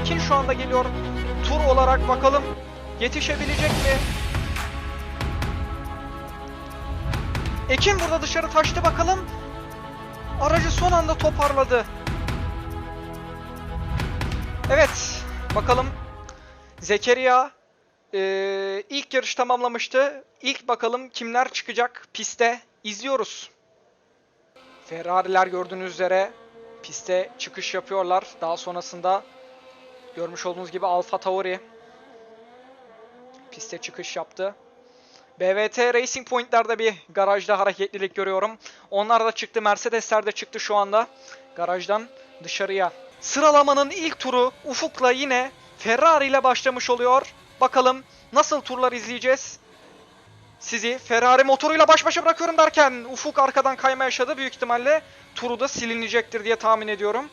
Ekin şu anda geliyor. Tur olarak bakalım yetişebilecek mi? Ekin burada dışarı taştı bakalım. Aracı son anda toparladı. Evet, bakalım. Zekeriya eee, ilk yarış tamamlamıştı. İlk bakalım kimler çıkacak piste izliyoruz. Ferrari'ler gördüğünüz üzere piste çıkış yapıyorlar. Daha sonrasında görmüş olduğunuz gibi Alfa Tauri piste çıkış yaptı. BVT Racing Point'lerde bir garajda hareketlilik görüyorum. Onlar da çıktı. Mercedesler de çıktı şu anda garajdan dışarıya. Sıralamanın ilk turu Ufuk'la yine Ferrari ile başlamış oluyor. Bakalım nasıl turlar izleyeceğiz. Sizi Ferrari motoruyla baş başa bırakıyorum derken Ufuk arkadan kayma yaşadı. Büyük ihtimalle turu da silinecektir diye tahmin ediyorum.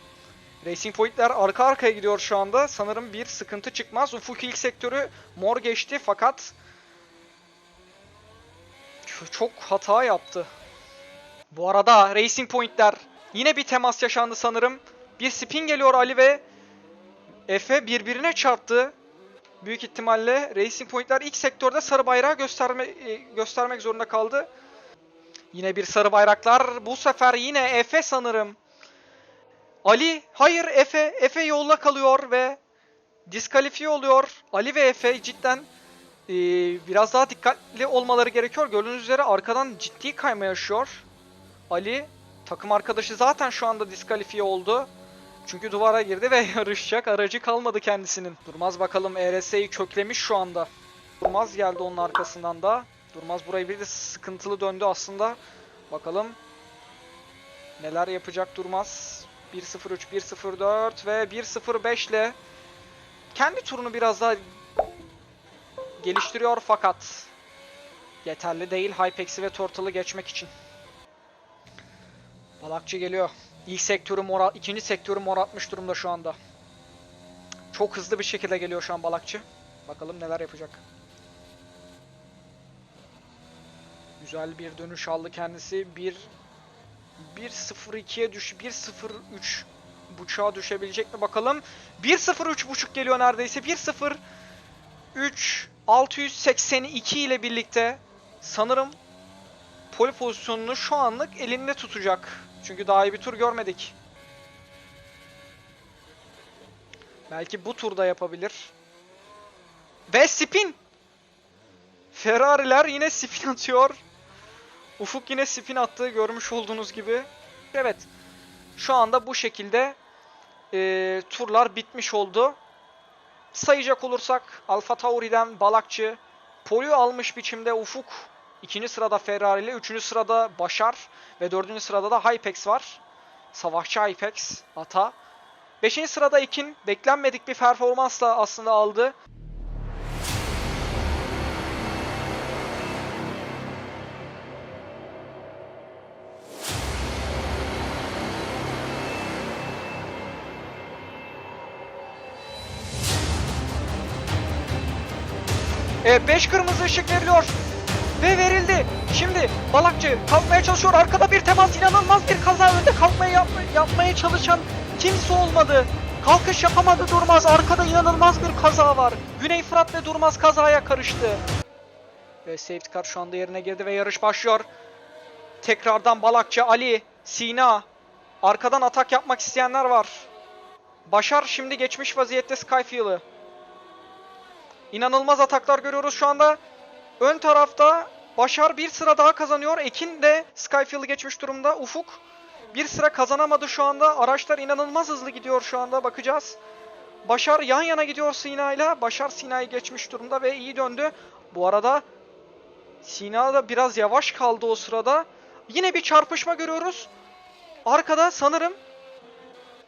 Racing Point'ler arka arkaya gidiyor şu anda. Sanırım bir sıkıntı çıkmaz. Ufuk ilk sektörü mor geçti fakat çok hata yaptı. Bu arada Racing Point'ler yine bir temas yaşandı sanırım. Bir spin geliyor Ali ve Efe birbirine çarptı. Büyük ihtimalle Racing Point'ler ilk sektörde sarı bayrağı gösterme, e, göstermek zorunda kaldı. Yine bir sarı bayraklar. Bu sefer yine Efe sanırım. Ali, hayır Efe. Efe yolda kalıyor ve diskalifiye oluyor. Ali ve Efe cidden e, biraz daha dikkatli olmaları gerekiyor. Gördüğünüz üzere arkadan ciddi kayma yaşıyor. Ali, takım arkadaşı zaten şu anda diskalifiye oldu. Çünkü duvara girdi ve yarışacak aracı kalmadı kendisinin. Durmaz bakalım ERS'yi köklemiş şu anda. Durmaz geldi onun arkasından da. Durmaz burayı bir de sıkıntılı döndü aslında. Bakalım neler yapacak Durmaz. 1.03, 1.04 ve 1.05 ile kendi turunu biraz daha geliştiriyor fakat yeterli değil Hypex'i ve Turtle'ı geçmek için. Balakçı geliyor. İlk sektörü mor, ikinci sektörü mor atmış durumda şu anda. Çok hızlı bir şekilde geliyor şu an Balakçı. Bakalım neler yapacak. Güzel bir dönüş aldı kendisi. 1 1.02'ye düş 1.03 buçuğa düşebilecek mi bakalım. 1.03 buçuk geliyor neredeyse. 1.03 682 ile birlikte sanırım pole pozisyonunu şu anlık elinde tutacak. Çünkü daha iyi bir tur görmedik. Belki bu turda yapabilir. Ve spin! Ferrari'ler yine spin atıyor. Ufuk yine spin attığı görmüş olduğunuz gibi. Evet. Şu anda bu şekilde eee, turlar bitmiş oldu. Sayacak olursak Alfa Tauri'den Balakçı, Polio almış biçimde Ufuk, ikinci sırada Ferrari ile, üçüncü sırada Başar ve dördüncü sırada da Hypex var. Savaşçı Hypex, Ata. Beşinci sırada Ekin, beklenmedik bir performansla aslında aldı. Evet 5 kırmızı ışık veriliyor. Ve verildi. Şimdi Balakçı kalkmaya çalışıyor. Arkada bir temas inanılmaz bir kaza. Önde kalkmaya yapma- yapmaya çalışan kimse olmadı. Kalkış yapamadı Durmaz. Arkada inanılmaz bir kaza var. Güney Fırat ve Durmaz kazaya karıştı. Ve safety car şu anda yerine girdi ve yarış başlıyor. Tekrardan Balakçı, Ali, Sina. Arkadan atak yapmak isteyenler var. Başar şimdi geçmiş vaziyette Skyfield'ı. İnanılmaz ataklar görüyoruz şu anda. Ön tarafta Başar bir sıra daha kazanıyor. Ekin de Skyfield'ı geçmiş durumda. Ufuk bir sıra kazanamadı şu anda. Araçlar inanılmaz hızlı gidiyor şu anda. Bakacağız. Başar yan yana gidiyor Sina ile. Başar Sina'yı geçmiş durumda ve iyi döndü. Bu arada Sina da biraz yavaş kaldı o sırada. Yine bir çarpışma görüyoruz. Arkada sanırım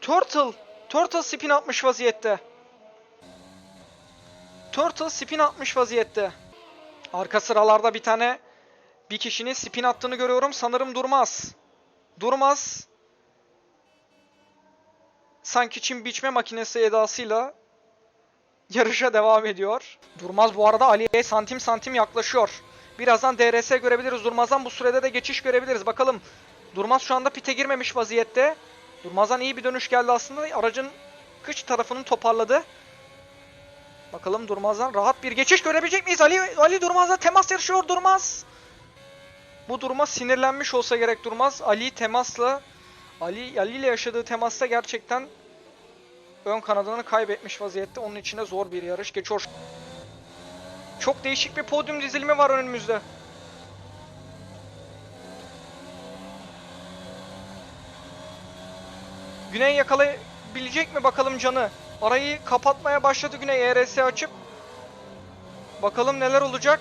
Turtle. Turtle spin atmış vaziyette. Turtle spin atmış vaziyette. Arka sıralarda bir tane bir kişinin spin attığını görüyorum. Sanırım Durmaz. Durmaz. Sanki çim biçme makinesi edasıyla yarışa devam ediyor. Durmaz bu arada Ali'ye santim santim yaklaşıyor. Birazdan DRS görebiliriz. Durmaz'dan bu sürede de geçiş görebiliriz. Bakalım. Durmaz şu anda pite girmemiş vaziyette. Durmaz'dan iyi bir dönüş geldi aslında. Aracın başlangıç tarafının toparladı. Bakalım Durmaz'dan rahat bir geçiş görebilecek miyiz? Ali Ali Durmaz'la temas yarışıyor Durmaz. Bu duruma sinirlenmiş olsa gerek Durmaz. Ali temasla Ali Ali ile yaşadığı temasta gerçekten ön kanadını kaybetmiş vaziyette. Onun için de zor bir yarış geçiyor. Çok değişik bir podyum dizilimi var önümüzde. Güney yakalayabilecek mi bakalım canı? Arayı kapatmaya başladı Güney ERS açıp. Bakalım neler olacak.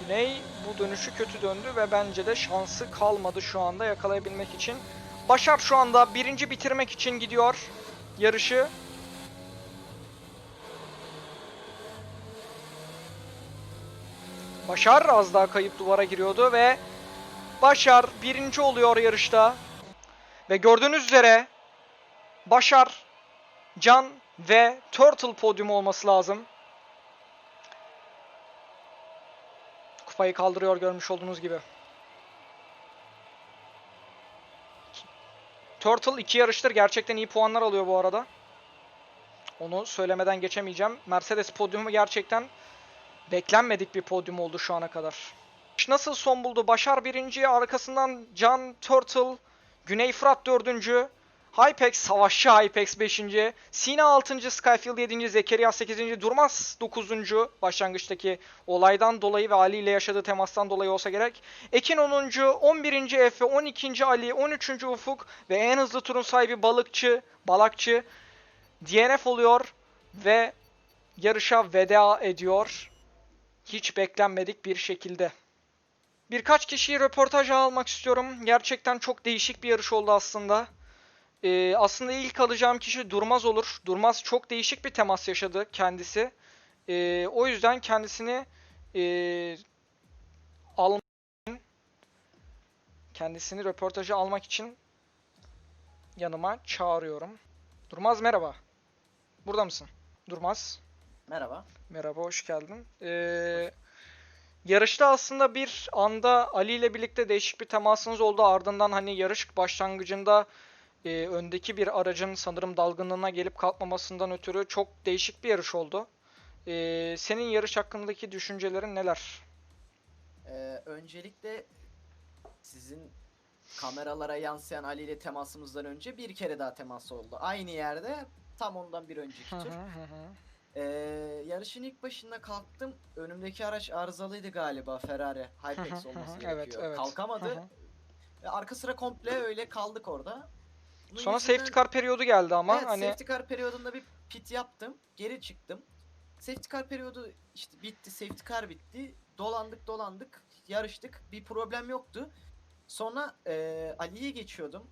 Güney bu dönüşü kötü döndü ve bence de şansı kalmadı şu anda yakalayabilmek için. Başar şu anda birinci bitirmek için gidiyor yarışı. Başar az daha kayıp duvara giriyordu ve Başar birinci oluyor yarışta. Ve gördüğünüz üzere Başar, Can ve Turtle podyumu olması lazım. Kupayı kaldırıyor görmüş olduğunuz gibi. Turtle iki yarıştır gerçekten iyi puanlar alıyor bu arada. Onu söylemeden geçemeyeceğim. Mercedes podyumu gerçekten beklenmedik bir podyum oldu şu ana kadar. Nasıl son buldu? Başar birinci, arkasından Can Turtle, Güney Fırat dördüncü, Hypex Savaşçı Hypex 5. Sina 6. Skyfield 7. Zekeriya 8. Durmaz 9. başlangıçtaki olaydan dolayı ve Ali ile yaşadığı temastan dolayı olsa gerek. Ekin 10. 11. Efe 12. Ali 13. Ufuk ve en hızlı turun sahibi Balıkçı Balakçı DNF oluyor ve yarışa veda ediyor. Hiç beklenmedik bir şekilde. Birkaç kişiyi röportaja almak istiyorum. Gerçekten çok değişik bir yarış oldu aslında. Ee, aslında ilk alacağım kişi Durmaz olur. Durmaz çok değişik bir temas yaşadı kendisi. Ee, o yüzden kendisini e, almak için, kendisini röportaja almak için yanıma çağırıyorum. Durmaz merhaba. Burada mısın? Durmaz. Merhaba. Merhaba, hoş geldin. Ee, yarışta aslında bir anda Ali ile birlikte değişik bir temasınız oldu. Ardından hani yarış başlangıcında e, öndeki bir aracın sanırım dalgınlığına gelip kalkmamasından ötürü çok değişik bir yarış oldu. Ee, senin yarış hakkındaki düşüncelerin neler? Ee, öncelikle sizin kameralara yansıyan Ali ile temasımızdan önce bir kere daha temas oldu. Aynı yerde tam ondan bir önceki tur. Ee, yarışın ilk başında kalktım. Önümdeki araç arızalıydı galiba Ferrari. Hypex olması gerekiyor. evet, evet. Kalkamadı. Ve arka sıra komple öyle kaldık orada. Bunun Sonra yüzünden- safety car periyodu geldi ama evet, hani safety car periyodunda bir pit yaptım. Geri çıktım. Safety car periyodu işte bitti. Safety car bitti. Dolandık dolandık. Yarıştık. Bir problem yoktu. Sonra eee, Ali'ye geçiyordum.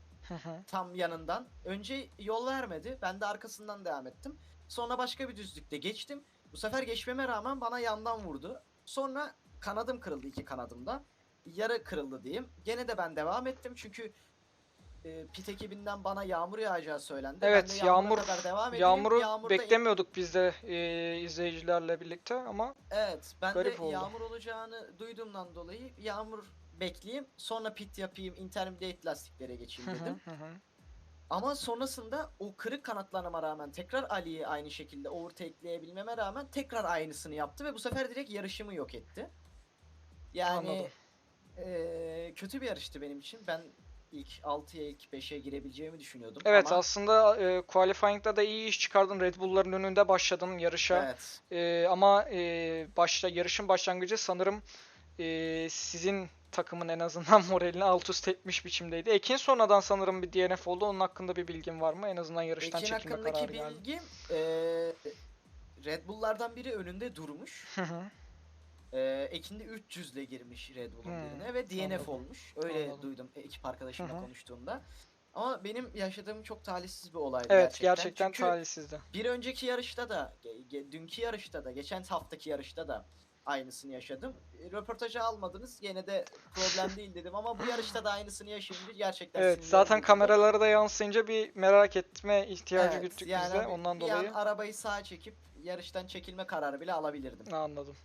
Tam yanından. Önce yol vermedi. Ben de arkasından devam ettim. Sonra başka bir düzlükte geçtim. Bu sefer geçmeme rağmen bana yandan vurdu. Sonra kanadım kırıldı iki kanadımda. Yarı kırıldı diyeyim. Gene de ben devam ettim çünkü e, pit ekibinden bana yağmur yağacağı söylendi. Ben Evet, de yağmura yağmur- kadar devam. Yağmuru Yağmurda beklemiyorduk biz de e, izleyicilerle birlikte ama Evet, ben Garip de oldu. yağmur olacağını duyduğumdan dolayı yağmur bekleyeyim. Sonra pit yapayım, intermediate lastiklere geçeyim dedim. Ama sonrasında o kırık kanatlarıma rağmen tekrar Ali'yi aynı şekilde overtake'leyebilmeme rağmen tekrar aynısını yaptı ve bu sefer direkt yarışımı yok etti. Yani Anladım. eee, kötü bir yarıştı benim için. Ben ilk 6'ya ilk 5'e girebileceğimi düşünüyordum Evet ama aslında e, qualifying'da da iyi iş çıkardın. Red Bull'ların önünde başladın yarışa. evet. E, ama e, başta yarışın başlangıcı sanırım e, sizin takımın en azından moralini alt üst etmiş biçimdeydi. Ekin sonradan sanırım bir DNF oldu. Onun hakkında bir bilgin var mı? En azından yarıştan Ekin çekilme hakkındaki kararı geldi. bilgim eee, Red Bull'lardan biri önünde durmuş. Hı hı. Eee Ekin de 300 ile girmiş Red Bull'un Hmm, birine ve DNF anladım. olmuş. Öyle Anladım. duydum ekip arkadaşımla Hı hı. konuştuğumda. Ama benim yaşadığım çok talihsiz bir olaydı Evet gerçekten. gerçekten Çünkü talihsizdi. bir önceki yarışta da, dünkü yarışta da, geçen haftaki yarışta da aynısını yaşadım. E, Röportajı almadınız. Yine de problem değil dedim ama bu yarışta da aynısını yaşayınca gerçekten Evet zaten bozuldu. kameralara da yansıyınca bir merak etme ihtiyacı Evet, güttük yani biz de bir- ondan bir dolayı. an arabayı sağa çekip yarıştan çekilme kararı bile alabilirdim. Anladım.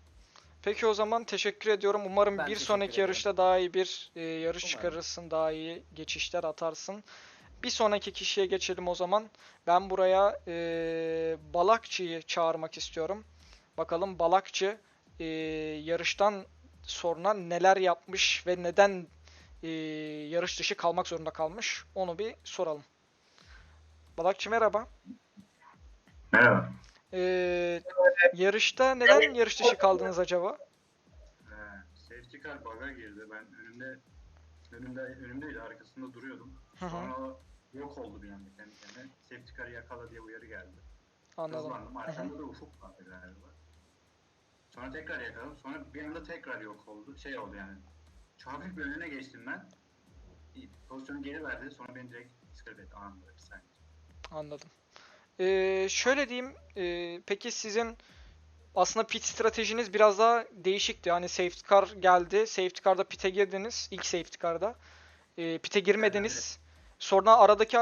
Peki o zaman teşekkür ediyorum. Umarım Ben bir sonraki ederim. yarışta daha iyi bir e, yarış Umarım. çıkarırsın, daha iyi geçişler atarsın. Bir sonraki kişiye geçelim o zaman. Ben buraya eee, Balakçı'yı çağırmak istiyorum. Bakalım Balakçı eee, yarıştan sonra neler yapmış ve neden eee, yarış dışı kalmak zorunda kalmış. Onu bir soralım. Balakçı merhaba. Merhaba. Eee, yarışta neden yarış dışı kaldınız acaba? Ee, safety car bug'a girdi. Ben önümde önümde önümdeydi arkasında duruyordum. Hı hı. Sonra o yok oldu bir anda kendi kendine. Safety car'ı yakala diye uyarı geldi. Anladım. Hızlandım. Arkamda da ufuk vardı galiba. Sonra tekrar yakaladım. Sonra bir anda tekrar yok oldu. Şey oldu yani. Hafif bir önüne geçtim ben. Pozisyonu geri verdi. Sonra beni direkt diskalifiye etti anında bir saniye. Anladım. Ee, şöyle diyeyim, e, peki sizin aslında pit stratejiniz biraz daha değişikti. Hani safety car geldi, safety car'da pit'e girdiniz, ilk safety car'da. Ee, pit'e girmediniz. Sonra aradaki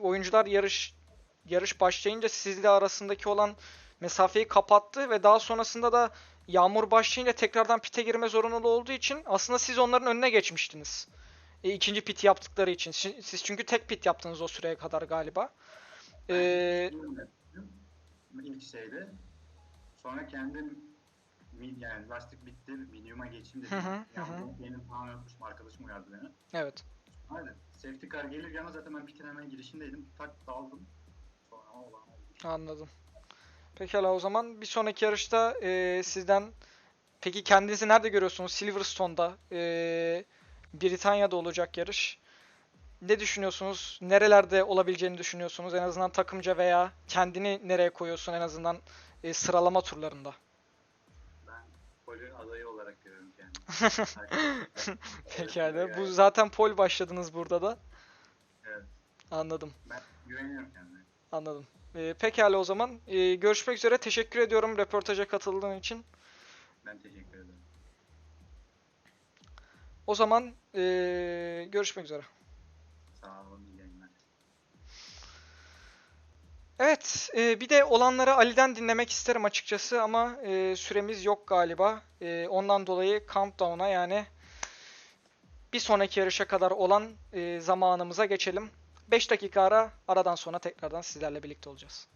oyuncular yarış yarış başlayınca sizle arasındaki olan mesafeyi kapattı ve daha sonrasında da yağmur başlayınca tekrardan pit'e girme zorunluluğu olduğu için aslında siz onların önüne geçmiştiniz. E, ikinci pit yaptıkları için. Siz çünkü tek pit yaptınız o süreye kadar galiba. Ben Ee, ilk şeyde. Sonra kendim yani lastik bitti, medium'a geçeyim dedim. Hı hı, hı Yani benim falan unutmuşum, arkadaşım uyardı beni. evet. Hadi safety car gelir ama zaten ben pitin hemen girişindeydim. Tak daldım. Sonra olan oldu. Anladım. Pekala o zaman bir sonraki yarışta e, sizden peki kendinizi nerede görüyorsunuz? Silverstone'da e, Britanya'da olacak yarış. Ne düşünüyorsunuz? Nerelerde olabileceğini düşünüyorsunuz? En azından takımca veya kendini nereye koyuyorsun en azından e, sıralama turlarında? Ben poli adayı olarak görüyorum kendimi. Pekala. Bu zaten pol başladınız burada da. Evet. Anladım. Ben güveniyorum kendime. Anladım. E, pekala o zaman. E, görüşmek üzere. Teşekkür ediyorum röportaja katıldığın için. Ben teşekkür ederim. O zaman e, görüşmek üzere. Evet, e, bir de olanları Ali'den dinlemek isterim açıkçası ama e, süremiz yok galiba. E, ondan dolayı Countdown'a yani bir sonraki yarışa kadar olan e, zamanımıza geçelim. 5 dakika ara, aradan sonra tekrardan sizlerle birlikte olacağız.